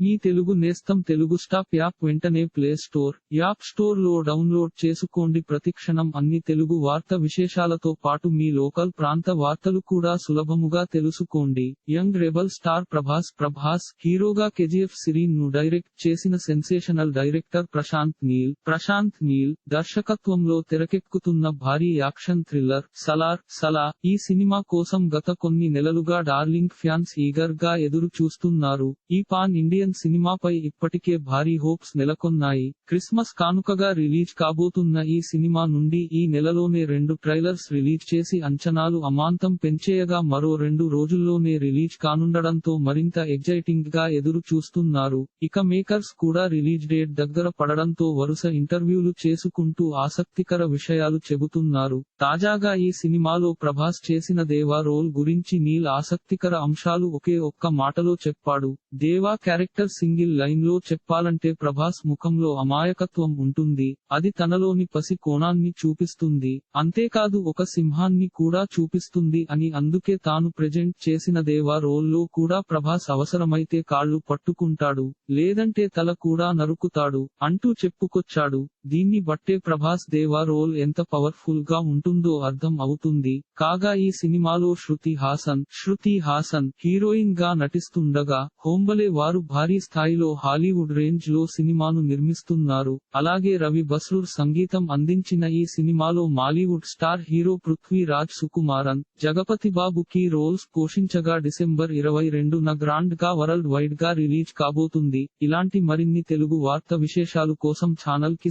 మీ తెలుగు నేస్తం Telugu stop app వెంటనే play store app స్టోర్లో డౌన్లోడ్ చేసుకోండి. ప్రతిక్షణం అన్ని తెలుగు వార్త విశేషాలతో పాటు మీ లోకల్ ప్రాంత వార్తలు కూడా సులభముగా తెలుసుకోండి. Young rebel star Prabhas Prabhas హీరోగా కెజిఎఫ్ సిరీన్ను డైరెక్ట్ చేసిన సెన్సేషనల్ డైరెక్టర్ ప్రశాంత్ నీల్ ప్రశాంత్ నీల్ దర్శకత్వంలో తెరకెక్కుతున్న భారీ యాక్షన్ థ్రిల్లర్ సలార్ సలా ఈ సినిమా కోసం గత కొన్ని నెలలుగా డార్లింగ్ ఫ్యాన్స్ ఈగర్గా ఎదురు చూస్తున్నారు ఈ పాన్ ఇండియన్ సినిమాపై ఇప్పటికే భారీ హోప్స్ నెలకొన్నాయి. క్రిస్మస్ కానుకగా రిలీజ్ కాబోతున్న ఈ సినిమా నుండి ఈ నెలలోనే రెండు ట్రైలర్స్ రిలీజ్ చేసి అంచనాలు అమాంతం పెంచేయగా మరో రెండు రోజుల్లోనే రిలీజ్ కానుండడంతో మరింత ఎగ్జైటింగ్గా ఎదురు చూస్తున్నారు ఇక మేకర్స్ కూడా రిలీజ్ డేట్ దగ్గర పడడంతో వరుస ఇంటర్వ్యూలు చేసుకుంటూ ఆసక్తికర విషయాలు చెబుతున్నారు. తాజాగా ఈ సినిమాలో ప్రభాస్ చేసిన దేవా రోల్ గురించి నీల్ ఆసక్తికర అంశాలు ఒకే ఒక్క మాటలో చెప్పాడు. దేవా క్యారెక్టర్ సింగిల్ లైన్లో చెప్పాలంటే ప్రభాస్ ముఖంలో అమాయకత్వం ఉంటుంది అది తనలోని పసి కోణాన్ని చూపిస్తుంది అంతేకాదు ఒక సింహాన్ని కూడా చూపిస్తుంది అని అందుకే తాను ప్రెజెంట్ చేసిన దేవా రోల్లో కూడా ప్రభాస్ అవసరమైతే కాళ్ళు పట్టుకుంటాడు లేదంటే తల కూడా నరుకుతాడు అంటూ చెప్పుకొచ్చాడు. దీన్ని బట్టే ప్రభాస్ దేవా రోల్ ఎంత పవర్ఫుల్గా ఉంటుందో అర్థం అవుతుంది. కాగా ఈ సినిమాలో శృతి హాసన్ శృతి హాసన్ హీరోయిన్గా నటిస్తుండగా హోంబలే వారు భారీ స్థాయిలో హాలీవుడ్ రేంజ్లో సినిమాను నిర్మిస్తున్నారు. అలాగే రవి బస్రూర్ సంగీతం అందించిన ఈ సినిమాలో Mollywood star hero Prithviraj Sukumaran Jagapathi Babu key roles పోషించగా December ఇరవై రెండున గ్రాండ్గా వరల్డ్ వైడ్గా రిలీజ్ కాబోతుంది. ఇలాంటి మరిన్ని తెలుగు వార్త విశేషాలు కోసం ఛానల్కి